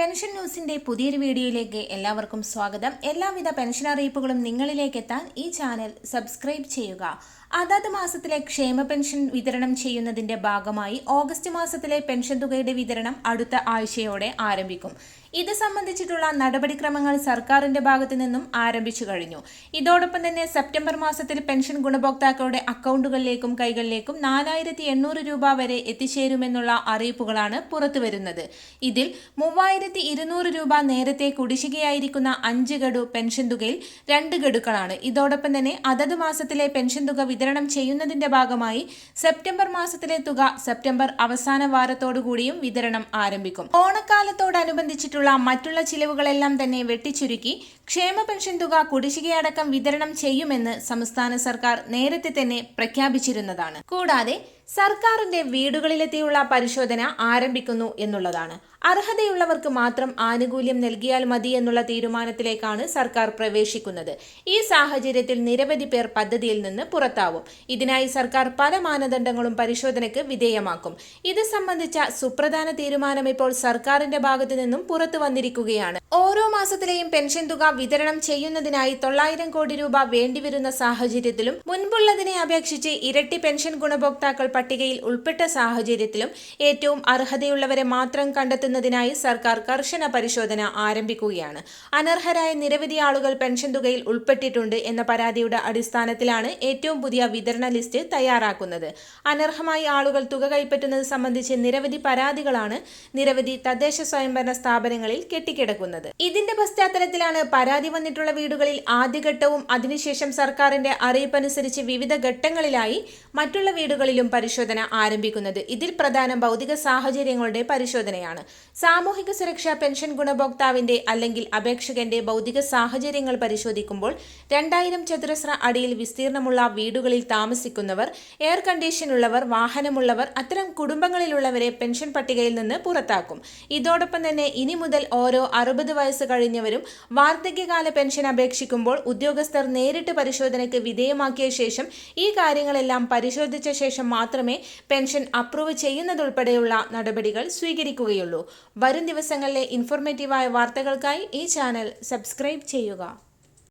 Pension ന്യൂസിന്റെ പുതിയൊരു വീഡിയോയിലേക്ക് എല്ലാവർക്കും സ്വാഗതം. എല്ലാവിധ പെൻഷൻ അറിയിപ്പുകളും നിങ്ങളിലേക്ക് എത്താൻ ഈ ചാനൽ സബ്സ്ക്രൈബ് ചെയ്യുക. അതാത് മാസത്തിലെ ക്ഷേമ പെൻഷൻ വിതരണം ചെയ്യുന്നതിന്റെ ഭാഗമായി ഓഗസ്റ്റ് മാസത്തിലെ പെൻഷൻ തുകയുടെ വിതരണം അടുത്ത ആഴ്ചയോടെ ആരംഭിക്കും. ഇത് സംബന്ധിച്ചിട്ടുള്ള നടപടിക്രമങ്ങൾ സർക്കാരിന്റെ ഭാഗത്തു നിന്നും ആരംഭിച്ചു കഴിഞ്ഞു. ഇതോടൊപ്പം തന്നെ സെപ്റ്റംബർ മാസത്തിൽ പെൻഷൻ ഗുണഭോക്താക്കളുടെ അക്കൗണ്ടുകളിലേക്കും കൈകളിലേക്കും നാലായിരത്തി എണ്ണൂറ് രൂപ വരെ എത്തിച്ചേരുമെന്നുള്ള അറിയിപ്പുകളാണ് പുറത്തുവരുന്നത്. ഇതിൽ മൂവായിരത്തി ഇരുന്നൂറ് രൂപ നേരത്തെ കുടിശ്ശികയായിരിക്കുന്ന അഞ്ച് ഗഡു പെൻഷൻ തുകയിൽ രണ്ട് ഗഡുക്കളാണ്. ഇതോടൊപ്പം തന്നെ അതത് മാസത്തിലെ പെൻഷൻ തുക വിതരണം ചെയ്യുന്നതിന്റെ ഭാഗമായി സെപ്റ്റംബർ മാസത്തിലെ തുക സെപ്റ്റംബർ അവസാന വാരത്തോടുകൂടിയും വിതരണം ആരംഭിക്കും. ഓണക്കാലത്തോടനുബന്ധിച്ചിട്ടുള്ള മറ്റുള്ള ചിലവുകളെല്ലാം തന്നെ വെട്ടിച്ചുരുക്കി ക്ഷേമ പെൻഷൻ തുക കുടിശ്ശികയടക്കം വിതരണം ചെയ്യുമെന്ന് സംസ്ഥാന സർക്കാർ നേരത്തെ തന്നെ പ്രഖ്യാപിച്ചിരുന്നതാണ്. കൂടാതെ സർക്കാരിന്റെ വീടുകളിലെത്തിയുള്ള പരിശോധന ആരംഭിക്കുന്നു എന്നുള്ളതാണ്. അർഹതയുള്ളവർക്ക് മാത്രം ആനുകൂല്യം നൽകിയാൽ മതി എന്നുള്ള തീരുമാനത്തിലേക്കാണ് സർക്കാർ പ്രവേശിക്കുന്നത്. ഈ സാഹചര്യത്തിൽ നിരവധി പേർ പദ്ധതിയിൽ നിന്ന് പുറത്താവും. ഇതിനായി സർക്കാർ പല മാനദണ്ഡങ്ങളും പരിശോധനയ്ക്ക് വിധേയമാക്കും. ഇത് സംബന്ധിച്ച സുപ്രധാന തീരുമാനം ഇപ്പോൾ സർക്കാരിന്റെ ഭാഗത്തു നിന്നും പുറത്തു വന്നിരിക്കുകയാണ്. ഓരോ മാസത്തിലെയും പെൻഷൻ തുക വിതരണം ചെയ്യുന്നതിനായി തൊള്ളായിരം കോടി രൂപ വേണ്ടിവരുന്ന സാഹചര്യത്തിലും മുൻപുള്ളതിനെ അപേക്ഷിച്ച് ഇരട്ടി പെൻഷൻ ഗുണഭോക്താക്കൾ പട്ടികയിൽ ഉൾപ്പെട്ട സാഹചര്യത്തിലും ഏറ്റവും അർഹതയുള്ളവരെ മാത്രം കണ്ടെത്തുന്നതിനായി സർക്കാർ കർശന പരിശോധന ആരംഭിക്കുകയാണ്. അനർഹരായ നിരവധി ആളുകൾ പെൻഷൻ തുകയിൽ ഉൾപ്പെട്ടിട്ടുണ്ട് എന്ന പരാതിയുടെ അടിസ്ഥാനത്തിലാണ് ഏറ്റവും പുതിയ വിതരണ ലിസ്റ്റ് തയ്യാറാക്കുന്നത്. അനർഹമായി ആളുകൾ തുക കൈപ്പറ്റുന്നത് സംബന്ധിച്ച് നിരവധി പരാതികളാണ് നിരവധി തദ്ദേശ സ്വയംഭരണ സ്ഥാപനങ്ങളിൽ കെട്ടിക്കിടക്കുന്നത്. ഇതിന്റെ പശ്ചാത്തലത്തിലാണ് പരാതി വന്നിട്ടുള്ള വീടുകളിൽ ആദ്യഘട്ടവും അതിനുശേഷം സർക്കാരിന്റെ അറിയിപ്പനുസരിച്ച് വിവിധ ഘട്ടങ്ങളിലായി മറ്റുള്ള വീടുകളിലും ആരംഭിക്കുന്നത് ഇതിൽ പ്രധാനം ഭൗതിക സാഹചര്യങ്ങളുടെ പരിശോധനയാണ്. സാമൂഹിക സുരക്ഷാ പെൻഷൻ ഗുണഭോക്താവിന്റെ അല്ലെങ്കിൽ അപേക്ഷകന്റെ ഭൗതിക സാഹചര്യങ്ങൾ പരിശോധിക്കുമ്പോൾ രണ്ടായിരം ചതുരശ്ര അടിയിൽ വിസ്തീർണമുള്ള വീടുകളിൽ താമസിക്കുന്നവർ എയർ കണ്ടീഷൻ ഉള്ളവർ വാഹനമുള്ളവർ അത്തരം കുടുംബങ്ങളിലുള്ളവരെ പെൻഷൻ പട്ടികയിൽ നിന്ന് പുറത്താക്കും. ഇതോടൊപ്പം തന്നെ ഇനി മുതൽ ഓരോ അറുപത് വയസ്സ് കഴിഞ്ഞവരും വാർദ്ധക്യകാല പെൻഷൻ അപേക്ഷിക്കുമ്പോൾ ഉദ്യോഗസ്ഥർ നേരിട്ട് പരിശോധനയ്ക്ക് വിധേയമാക്കിയ ശേഷം ഈ കാര്യങ്ങളെല്ലാം പരിശോധിച്ച ശേഷം മാത്രമേ പെൻഷൻ അപ്രൂവ് ചെയ്യുന്നതുൾപ്പെടെയുള്ള നടപടികൾ സ്വീകരിക്കുകയുള്ളൂ. വരും ദിവസങ്ങളിലെ ഇൻഫോർമേറ്റീവായ വാർത്തകൾക്കായി ഈ ചാനൽ സബ്സ്ക്രൈബ് ചെയ്യുക.